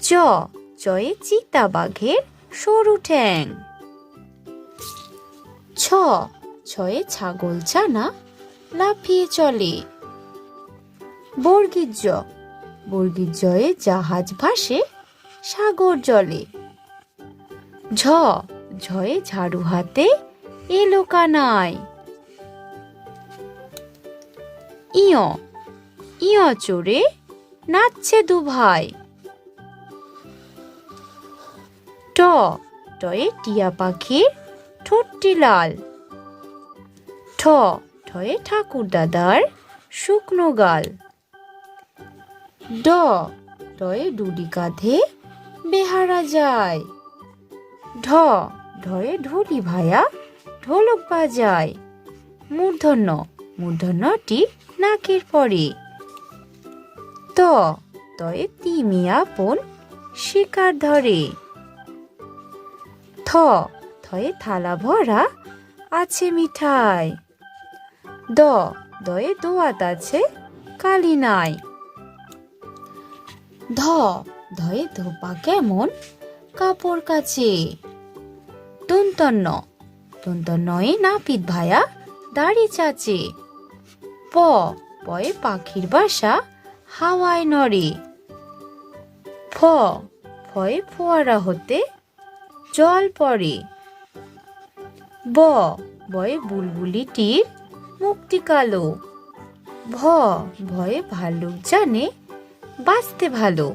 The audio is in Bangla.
চ, চয়ে চিতা বাঘের সরু ঠ্যাং। ছ, ছয়ে ছাগল ছানা লাফিয়ে চলে। বর্গীর জ বর্গীর জয়ে জাহাজ ভাসে সাগর জলে। ঝ, ঝয়ে ঝাড়ু হাতে এলো কানায়। ইয় ইয় চড়ে নাচছে দু ট। টয়ে টিয়া পাখির ঠোঁটটি লাল। ঠ ঠয়ে ঠাকুর দাদার শুকনো গাল। ড ডয়ে ডুডি কাঁধে বেহারা যায়। ঢ, ঢয়ে ঢুলি ভায়া ঢোলক বাজায়। মূর্ধন্য, মূর্ধন্যটি নাকের পরে। ত, তয়ে তিমিয়া পন শিকার ধরে। থ, থয়ে থালা ভরা আছে মিঠাই। দ, দয়ে দোয়াত আছে কালি নাই। ধ, ধয়ে ধোপা কেমন কাপড় কাছে দন্তন্য দন্তন্নয়ে নাপিত ভায়া দাড়ি চাচে। প, পয়ে পাখির বাসা হাওয়ায় নড়ে। ফ, ফয়ে ফোয়ারা হতে জল পড়ে। ব বয়ে বুলবুলিটির মুক্তি কালো। ভ ভয়ে ভাল্লুক জানে বাঁচতে ভালো।